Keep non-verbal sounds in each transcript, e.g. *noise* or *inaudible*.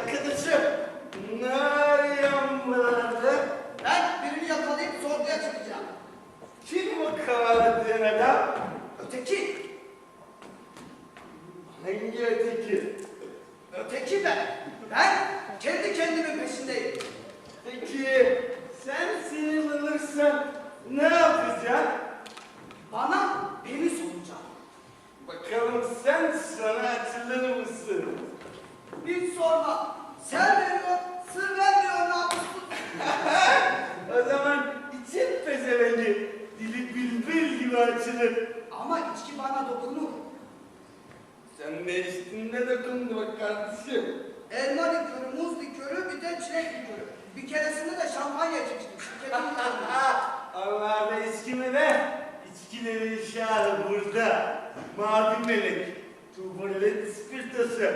Arkadaşım Meryem vardı. Ben birini yakalayıp sorguya çıkacağım. Kim o karadın adam? Öteki. Hangi öteki? Öteki ben. Ben kendi kendimin peşindeyim. Peki sen sıyrılırsan ne yapacaksın? Bana beni soracak. Bakalım sen sana açılır mısın? Hiç sorma. Sen veriyor, sır vermiyor namussuz. *laughs* O zaman için pezevengi dili bülbül gibi açılır. Ama içki bana dokunur. Sen de üstünde dokundu bak kardeşim. Elma likörü, muz likörü, bir de çilek likörü. Bir keresinde de şampanya içmiştim. Şirketin likörü. *laughs* Allah da içkimi ver. İçkilerin şahı burada. Mavi melek. Tubulet ispirtosu.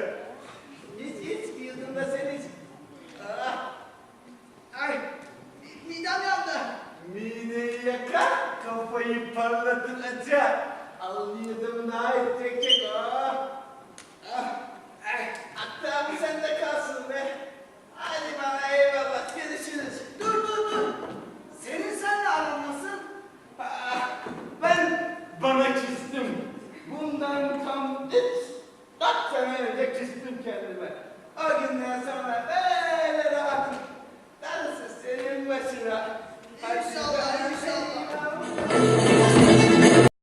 Da sen iç. Ah, Ay, mi- midem yandı. mideyi yakar, kafayı parlatılacak. Al bir yudum daha iç tek tek. Ah. Ah. Ay, hatta bu sende kalsın be. Hadi bana eyvallah. Görüşürüz. Dur dur dur. Senin seninle aran nasıl? Ah, Ben bana küstüm. Bundan tam üç, dört sene önce küstüm kendime. O günden sonra